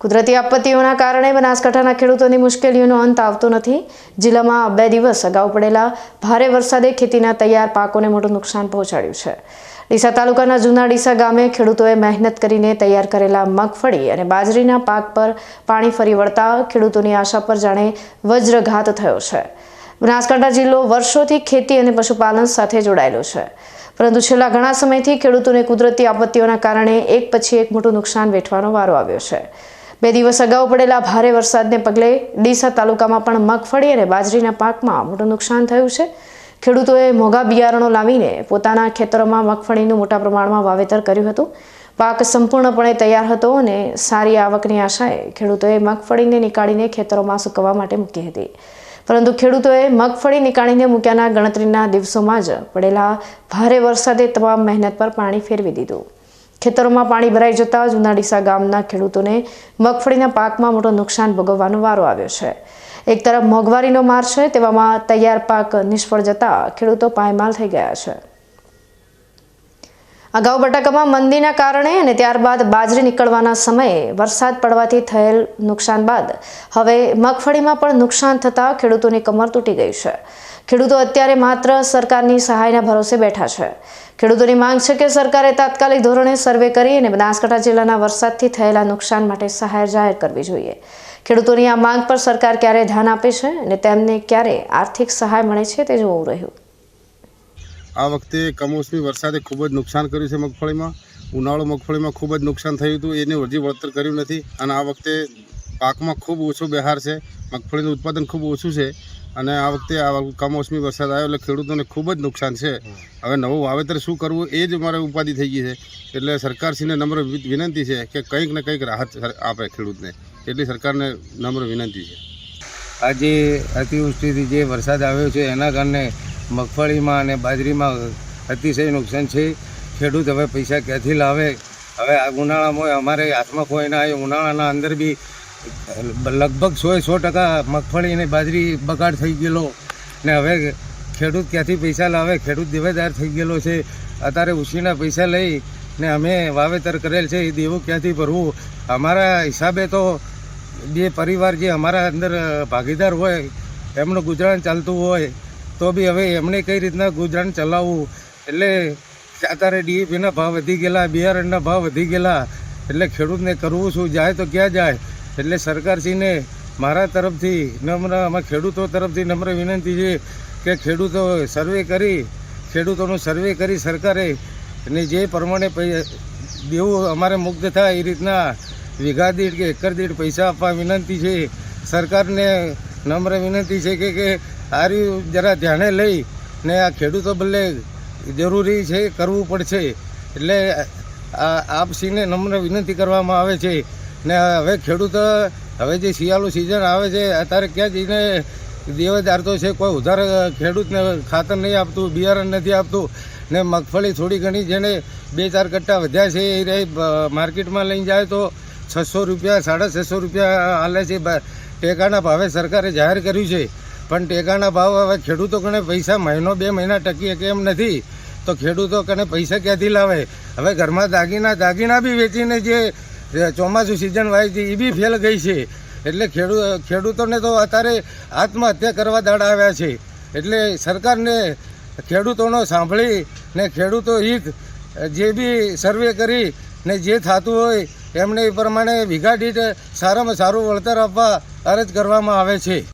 કુદરતી આપત્તિઓના કારણે બનાસકાંઠાના ખેડૂતોની મુશ્કેલીઓનો અંત આવતો નથી. જિલ્લામાં બે દિવસ અગાઉ પડેલા ભારે વરસાદે ખેતીના તૈયાર પાકોને મોટું નુકસાન પહોંચાડ્યું છે. ડીસા તાલુકાના જૂના ડીસા ગામે ખેડૂતોએ મહેનત કરીને તૈયાર કરેલા મગફળી અને બાજરીના પાક પર પાણી ફરી વળતા ખેડૂતોની આશા પર જાણે વજ્રઘાત થયો છે. બનાસકાંઠા જિલ્લો વર્ષોથી ખેતી અને પશુપાલન સાથે જોડાયેલો છે. પરંતુ છેલ્લા ઘણા સમયથી ખેડૂતોને કુદરતી આપત્તિઓના કારણે એક પછી એક મોટું નુકસાન વેઠવાનો વારો આવ્યો છે. બે દિવસ અગાઉ પડેલા ભારે વરસાદને પગલે ડીસા તાલુકામાં પણ મગફળી અને બાજરીના પાકમાં મોટું નુકસાન થયું છે. ખેડૂતોએ મોંઘા બિયારણો લાવીને પોતાના ખેતરોમાં મગફળીનું મોટા પ્રમાણમાં વાવેતર કર્યું હતું. પાક સંપૂર્ણપણે તૈયાર હતો અને સારી આવકની આશાએ ખેડૂતોએ મગફળીને નીકાળીને ખેતરોમાં સૂકવવા માટે મૂકી હતી. પરંતુ ખેડૂતોએ મગફળી નીકાળીને મૂક્યાના ગણતરીના દિવસોમાં જ પડેલા ભારે વરસાદે તમામ મહેનત પર પાણી ફેરવી દીધું. ખેતરોમાં પાણી ભરાઈ જતા જ ઉનાડીસા ગામના ખેડૂતોને મગફળીના પાકમાં મોટો નુકસાન ભોગવવાનો વારો આવ્યો છે. એક તરફ મોંઘવારીનો માર છે, તેવામાં તૈયાર પાક નિષ્ફળ જતા ખેડૂતો પાયમાલ થઈ ગયા છે. અગાઉ બટાકામાં મંદીના કારણે અને ત્યારબાદ બાજરી નીકળવાના સમયે વરસાદ પડવાથી થયેલ નુકસાન બાદ હવે મગફળીમાં પણ નુકસાન થતાં ખેડૂતોની કમર તૂટી ગઈ છે. ખેડૂતો અત્યારે માત્ર સરકારની સહાયના ભરોસે બેઠા છે. ખેડૂતોની માંગ છે કે સરકારે તાત્કાલિક ધોરણે સર્વે કરી અને બનાસકાંઠા જિલ્લાના વરસાદથી થયેલા નુકસાન માટે સહાય જાહેર કરવી જોઈએ. ખેડૂતોની આ માંગ પર સરકાર ક્યારે ધ્યાન આપે છે અને તેમને ક્યારે આર્થિક સહાય મળે છે તે જોવું રહ્યું. આ વખતે કમોસમી વરસાદે ખૂબ જ નુકસાન કર્યું છે મગફળીમાં. ઉનાળો મગફળીમાં ખૂબ જ નુકસાન થયું હતું. એને હજી વળતર કર્યું નથી અને આ વખતે પાકમાં ખૂબ ઓછો બહાર છે. મગફળીનું ઉત્પાદન ખૂબ ઓછું છે અને આ વખતે આ કમોસમી વરસાદ આવ્યો એટલે ખેડૂતોને ખૂબ જ નુકસાન છે. હવે નવું વાવેતર શું કરવું એ જ મારે ઉપાધિ થઈ ગઈ છે. એટલે સરકારશ્રીને નમ્ર વિનંતી છે કે કંઈક ને કંઈક રાહત આપે ખેડૂતને. એટલી સરકારને નમ્ર વિનંતી છે. આજે અતિવૃષ્ટિથી જે વરસાદ આવ્યો છે, એના કારણે મગફળીમાં અને બાજરીમાં અતિશય નુકસાન છે. ખેડૂત હવે પૈસા ક્યાંથી લાવે? હવે આ ઉનાળામાં અમારે હાથમાં કોઈ ના આવે ઉનાળાના અંદર બી લગભગ સો સો ટકા મગફળી અને બાજરી બગાડ થઈ ગયેલો. ને હવે ખેડૂત ક્યાંથી પૈસા લાવે? ખેડૂત દેવેદાર થઈ ગયેલો છે. અત્યારે ઉછીના પૈસા લઈ ને અમે વાવેતર કરેલ છે, એ દેવું ક્યાંથી ભરવું? અમારા હિસાબે તો બે પરિવાર જે અમારા અંદર ભાગીદાર હોય, એમનું ગુજરાન ચાલતું હોય તો બી હવે એમણે કઈ રીતના ગુજરાન ચલાવવું? એટલે અત્યારે ડીએપીના ભાવ વધી ગયેલા બિયારણના ભાવ વધી ગયેલા, એટલે ખેડૂતને કરવું શું? જાય તો ક્યાં જાય? એટલે સરકારશ્રીને મારા તરફથી નમ્ર અમારા ખેડૂતો તરફથી નમ્ર વિનંતી છે કે ખેડૂતો સર્વે કરી, ખેડૂતોનું સર્વે કરી સરકારે, અને જે પ્રમાણે દેવું અમારે મુક્ત થાય એ રીતના વીઘા દીઠ કે એકર દીઠ પૈસા આપવા વિનંતી છે. સરકારને નમ્ર વિનંતી છે કે રહ્યું જરા ધ્યાને લઈ ને આ ખેડૂતો બદલે જરૂરી છે, કરવું પડશે. એટલે આ આપસીને નમ્ર વિનંતી કરવામાં આવે છે. ને હવે ખેડૂત, હવે જે શિયાળુ સિઝન આવે છે, અત્યારે ક્યાં જઈને દેવદારતો છે, કોઈ ઉધાર ખેડૂતને ખાતર નહીં આપતું, બિયારણ નથી આપતું. ને મગફળી થોડી ઘણી જેને બે ચાર કટ્ટા વધ્યા છે, એ રહી માર્કેટમાં લઈને જાય તો છસો રૂપિયા, સાડા છસો રૂપિયા હાલે છે. ટેકાના ભાવે સરકારે જાહેર કર્યું છે. પણ ટેકાના ભાવ હવે ખેડૂતો કને પૈસા મહિનો બે મહિના ટકી શકે એમ નથી. તો ખેડૂતો કને પૈસા ક્યાંથી લાવે? હવે ઘરમાં દાગીના દાગીના બી વેચીને જે ચોમાસું સિઝન વાય છે એ બી ફેલ ગઈ છે. એટલે ખેડૂ, ખેડૂતોને તો અત્યારે આત્મહત્યા કરવા દાડા આવ્યા છે. એટલે સરકારને ખેડૂતોનો સાંભળી ને ખેડૂતો હિત, જે બી સર્વે કરી ને જે થતું હોય, એમને એ પ્રમાણે વીઘા સારામાં સારું વળતર આપવા અરજ કરવામાં આવે છે.